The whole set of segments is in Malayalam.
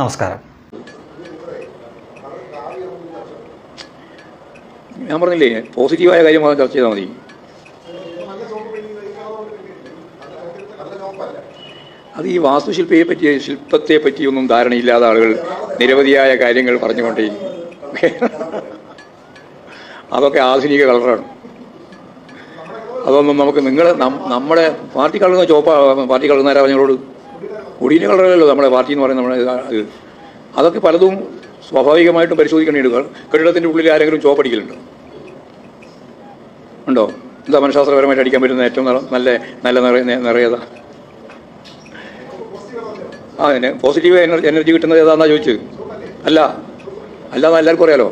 നമസ്കാരം. ഞാൻ പറഞ്ഞില്ലേ പോസിറ്റീവായ കാര്യം മാത്രം ചർച്ച ചെയ്താൽ മതി. അത് ഈ വാസ്തുശില്പിയെ പറ്റി ശില്പത്തെ പറ്റിയൊന്നും ധാരണയില്ലാത്ത ആളുകൾ നിരവധിയായ കാര്യങ്ങൾ പറഞ്ഞുകൊണ്ടേ അതൊക്കെ ആധുനിക കളറാണ്. അതൊന്നും നമുക്ക് നിങ്ങൾ നമ്മുടെ പാർട്ടി കളർന്ന ചോപ്പ പാർട്ടി കളറുന്നവരാ പറഞ്ഞോട് കുടീന്റെ കളറല്ലോ നമ്മുടെ പാർട്ടി എന്ന് പറയുന്നത് നമ്മുടെ അതൊക്കെ പലതും സ്വാഭാവികമായിട്ടും പരിശോധിക്കേണ്ടി കെട്ടിടത്തിന്റെ ഉള്ളിൽ ആരെങ്കിലും ചോപ്പടിക്കലുണ്ടോ ഉണ്ടോ? എന്താ മനഃശാസ്ത്രപരമായിട്ട് അടിക്കാൻ പറ്റുന്ന ഏറ്റവും നല്ല നല്ല നല്ല നിറ നിറയതാ? ആ പോസിറ്റീവ് എനർജി എനർജി കിട്ടുന്നത് ഏതാണെന്നാ ചോദിച്ചത്? അല്ല. അല്ലാതെ എല്ലാവർക്കും അറിയാലോ?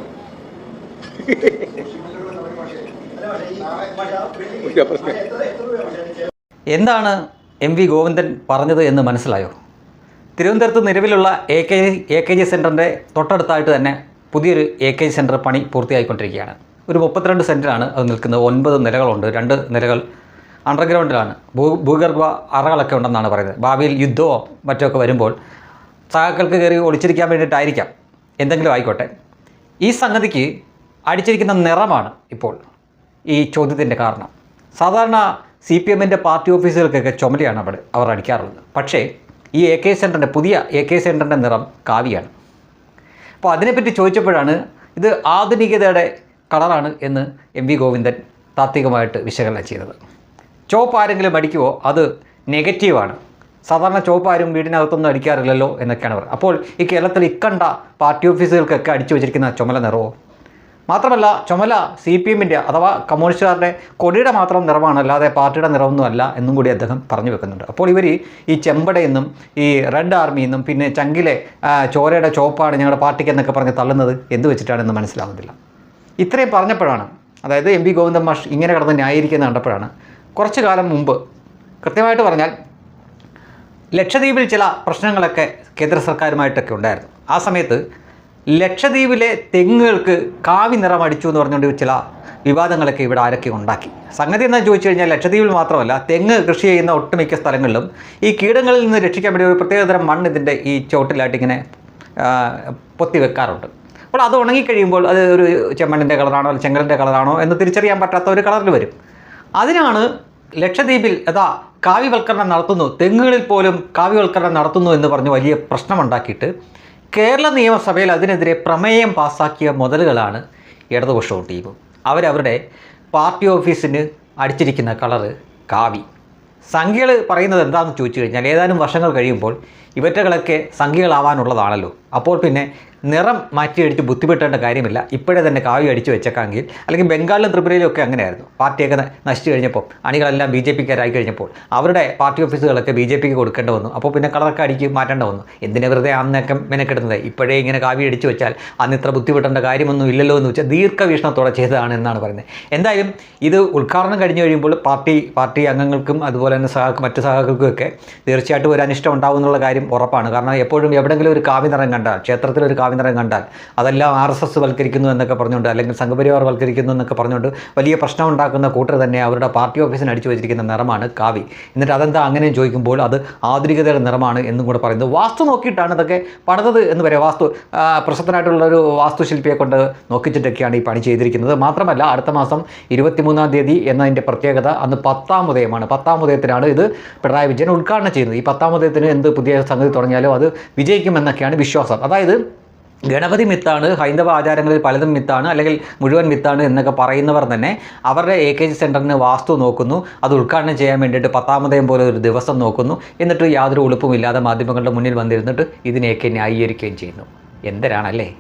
എന്താണ് എം വി ഗോവിന്ദൻ പറഞ്ഞത് എന്ന് മനസ്സിലായോ? തിരുവനന്തപുരത്ത് നിലവിലുള്ള A K A K G സെന്ററിന്റെ തൊട്ടടുത്തായിട്ട് തന്നെ പുതിയൊരു എ കെ ജി സെന്റർ പണി പൂർത്തിയായിക്കൊണ്ടിരിക്കുകയാണ്. ഒരു മുപ്പത്തിരണ്ട് സെന്റിലാണ് അത് നിൽക്കുന്നത്. ഒൻപത് നിലകളുണ്ട്. രണ്ട് നിലകൾ അണ്ടർഗ്രൗണ്ടിലാണ്. ഭൂ ഭൂഗർഭ അറകളൊക്കെ ഉണ്ടെന്നാണ് പറയുന്നത്. ഭാവിയിൽ യുദ്ധമോ മറ്റൊക്കെ വരുമ്പോൾ സഹാക്കൾക്ക് കയറി ഒളിച്ചിരിക്കാൻ വേണ്ടിയിട്ടായിരിക്കാം. എന്തെങ്കിലും ആയിക്കോട്ടെ. ഈ സംഗതിക്ക് അടിച്ചിരിക്കുന്ന നിറമാണ് ഇപ്പോൾ ഈ ചോദ്യത്തിന്റെ കാരണം. സാധാരണ സി പി എമ്മിന്റെ പാർട്ടി ഓഫീസുകൾക്കൊക്കെ ചുമലിയാണ് അവിടെ അവർ അടിക്കാറുള്ളത്. പക്ഷേ ഈ എ കെ സെന്ററിന്റെ പുതിയ എ കെ സെന്ററിന്റെ നിറം കാവിയാണ് അപ്പോൾ അതിനെപ്പറ്റി ചോദിച്ചപ്പോഴാണ് ഇത് ആധുനികതയുടെ കളറാണ് എന്ന് എം വി ഗോവിന്ദൻ താത്വികമായിട്ട് വിശകലനം ചെയ്തത്. ചോപ്പ് ആരെങ്കിലും അടിക്കുമോ അത് നെഗറ്റീവാണ് സാധാരണ ചോപ്പ് ആരും വീടിനകത്തൊന്നും അടിക്കാറില്ലല്ലോ എന്നൊക്കെയാണ് പറയുന്നത് അപ്പോൾ ഈ കേരളത്തിൽ ഇക്കണ്ട പാർട്ടി ഓഫീസുകൾക്കൊക്കെ അടിച്ചു വെച്ചിരിക്കുന്ന ചുമല നിറവോ മാത്രമല്ല ചുമല സി പി എമ്മിന്റെ അഥവാ കമ്മ്യൂണിസ്റ്റുകാരുടെ കൊടിയുടെ മാത്രം നിറമാണ് അല്ലാതെ പാർട്ടിയുടെ നിറമൊന്നുമല്ല എന്നും കൂടി അദ്ദേഹം പറഞ്ഞു വെക്കുന്നുണ്ട്. അപ്പോൾ ഇവർ ഈ ചെമ്പടയെന്നും ഈ റെഡ് ആർമി എന്നും പിന്നെ ചങ്കിലെ ചോരയുടെ ചോപ്പാണ് ഞങ്ങളുടെ പാർട്ടിക്ക് എന്നൊക്കെ പറഞ്ഞ് തള്ളുന്നത് എന്ത് വെച്ചിട്ടാണെന്ന് മനസ്സിലാവുന്നില്ല. ഇത്രയും പറഞ്ഞപ്പോഴാണ് അതായത് എം പി ഗോവിന്ദൻ മാഷ് ഇങ്ങനെ കിടന്ന് ന്യായീകരിക്കുന്ന കണ്ടപ്പോഴാണ് കുറച്ചു കാലം മുമ്പ് കൃത്യമായിട്ട് പറഞ്ഞാൽ ലക്ഷദ്വീപിൽ ചില പ്രശ്നങ്ങളൊക്കെ കേന്ദ്ര സർക്കാരുമായിട്ടൊക്കെ ഉണ്ടായിരുന്നു. ആ സമയത്ത് ലക്ഷദ്വീപിലെ തെങ്ങുകൾക്ക് കാവി നിറം അടിച്ചു എന്ന് പറഞ്ഞുകൊണ്ട് ചില വിവാദങ്ങളൊക്കെ ഇവിടെ ആരൊക്കെ ഉണ്ടാക്കി. സംഗതി എന്താ ചോദിച്ചു കഴിഞ്ഞാൽ ലക്ഷദ്വീപിൽ മാത്രമല്ല തെങ്ങ് കൃഷി ചെയ്യുന്ന ഒട്ടുമിക്ക സ്ഥലങ്ങളിലും ഈ കീടങ്ങളിൽ നിന്ന് രക്ഷിക്കാൻ വേണ്ടി ഒരു പ്രത്യേകതരം മണ്ണ് ഇതിന്റെ ഈ ചോട്ടിലായിട്ട് ഇങ്ങനെ പൊത്തി വെക്കാറുണ്ട്. അപ്പോൾ അത് ഉണങ്ങിക്കഴിയുമ്പോൾ അത് ഒരു ചെമ്മണ്ണിന്റെ കളറാണോ അല്ലെങ്കിൽ ചെങ്കലിന്റെ കളറാണോ എന്ന് തിരിച്ചറിയാൻ പറ്റാത്ത ഒരു കളറിൽ വരും. അതിനാണ് ലക്ഷദ്വീപിൽ അതാ കാവ്യവൽക്കരണം നടത്തുന്നു തെങ്ങുകളിൽ പോലും കാവ്യവൽക്കരണം നടത്തുന്നു എന്ന് പറഞ്ഞ് വലിയ പ്രശ്നമുണ്ടാക്കിയിട്ട് കേരള നിയമസഭയിൽ അതിനെതിരെ പ്രമേയം പാസാക്കിയ മുതലുകളാണ് ഇടതുപക്ഷവും ടീമും. അവരവരുടെ പാർട്ടി ഓഫീസിന് അടിച്ചിരിക്കുന്ന കളറ് കാവി. സംഖ്യകൾ പറയുന്നത് എന്താണെന്ന് ചോദിച്ചു കഴിഞ്ഞാൽ ഏതാനും വർഷങ്ങൾ കഴിയുമ്പോൾ ഇവറ്റകളൊക്കെ സംഖ്യകളാവാനുള്ളതാണല്ലോ. അപ്പോൾ പിന്നെ നിറം മാറ്റിയടിച്ച് ബുദ്ധിമുട്ടേണ്ട കാര്യമില്ല. ഇപ്പോഴേ തന്നെ കാവി അടിച്ചു വെച്ചേക്കാമെങ്കിൽ അല്ലെങ്കിൽ ബംഗാളിലും ത്രിപുരയിലും ഒക്കെ അങ്ങനെയായിരുന്നു. പാർട്ടിയൊക്കെ നശിച്ചു കഴിഞ്ഞപ്പോൾ അണികളെല്ലാം ബി ജെ പിക്കാരായി കഴിഞ്ഞപ്പോൾ അവരുടെ പാർട്ടി ഓഫീസുകളൊക്കെ ബി ജെ പിക്ക് കൊടുക്കേണ്ടി വന്നു. അപ്പോൾ പിന്നെ കളറൊക്കെ അടിക്ക് മാറ്റേണ്ട വന്നു. എന്തിനാ വെറുതെ അന്നൊക്കെ മെനക്കെടുന്നത്? ഇപ്പോഴേ ഇങ്ങനെ കാവി അടിച്ചു വെച്ചാൽ അന്ന് ഇത്ര ബുദ്ധിമുട്ടേണ്ട കാര്യമൊന്നും ഇല്ലല്ലോ എന്ന് വെച്ചാൽ ദീർഘവീക്ഷണത്തോടെ ചെയ്തതാണ് എന്നാണ് പറയുന്നത്. എന്തായാലും ഇത് ഉദ്ഘാടനം കഴിഞ്ഞു കഴിയുമ്പോൾ പാർട്ടി പാർട്ടി അംഗങ്ങൾക്കും അതുപോലെ തന്നെ സഹ മറ്റു സഹാക്കൾക്കും ഒക്കെ തീർച്ചയായിട്ടും ഒരു അനിഷ്ടം ഉണ്ടാവും എന്നുള്ള കാര്യം ഉറപ്പാണ്. കാരണം എപ്പോഴും എവിടെയെങ്കിലും ഒരു കാവ്യ നിറം കണ്ടാൽ ക്ഷേത്രത്തിൽ ഒരു കാവി നിറം കണ്ടാൽ. അതെല്ലാം ആർ എസ് എസ് വൽക്കരിക്കുന്നു എന്നൊക്കെ പറഞ്ഞുകൊണ്ട് അല്ലെങ്കിൽ സംഘപരിവാർ വൽക്കരിക്കുന്നു എന്നൊക്കെ പറഞ്ഞുകൊണ്ട് വലിയ പ്രശ്നം ഉണ്ടാക്കുന്ന കൂട്ടർ തന്നെ അവരുടെ പാർട്ടി ഓഫീസിന് അടിച്ചു വെച്ചിരിക്കുന്ന നിറമാണ് കാവി എന്നിട്ട് അതെന്താ അങ്ങനെ ചോദിക്കുമ്പോൾ അത് ആധുനികതയുടെ നിറമാണ് എന്നും കൂടെ പറയുന്നത്. വാസ്തു നോക്കിയിട്ടാണ് ഇതൊക്കെ പണിതത് എന്ന് പറയാം വാസ്തു പ്രശസ്തനായിട്ടുള്ള ഒരു വാസ്തുശില്പിയെ കൊണ്ട് നോക്കിച്ചിട്ടൊക്കെയാണ് ഈ പണി ചെയ്തിരിക്കുന്നത്. മാത്രമല്ല അടുത്ത മാസം ഇരുപത്തിമൂന്നാം തീയതി എന്നതിന്റെ പ്രത്യേകത അന്ന് പത്താം ഉദയമാണ്. പത്താം ഉദയത്തിനാണ് ഇത് പിണറായി വിജയൻ ഉദ്ഘാടനം ചെയ്യുന്നത്. ഈ പത്താം ഉദയത്തിന് എന്ത് പുതിയ സംഗതി തുടങ്ങിയാലോ അത് വിജയിക്കുമെന്നൊക്കെയാണ് വിശ്വാസം. അതായത് ഗണപതി മിത്താണ് ഹൈന്ദവ ആചാരങ്ങളിൽ പലതും മിത്താണ് അല്ലെങ്കിൽ മുഴുവൻ മിത്താണ് എന്നൊക്കെ പറയുന്നവർ തന്നെ അവരുടെ എ കെ ജി സെന്ററിന് വാസ്തു നോക്കുന്നു. അത് ഉദ്ഘാടനം ചെയ്യാൻ വേണ്ടിയിട്ട് പത്താമതയം പോലെ ഒരു ദിവസം നോക്കുന്നു. എന്നിട്ട് യാതൊരു ഉളുപ്പുമില്ലാതെ മാധ്യമങ്ങളുടെ മുന്നിൽ വന്നിരുന്നിട്ട് ഇതിനെയൊക്കെ ന്യായീകരിക്കുകയും ചെയ്യുന്നു. എന്തരാണല്ലേ?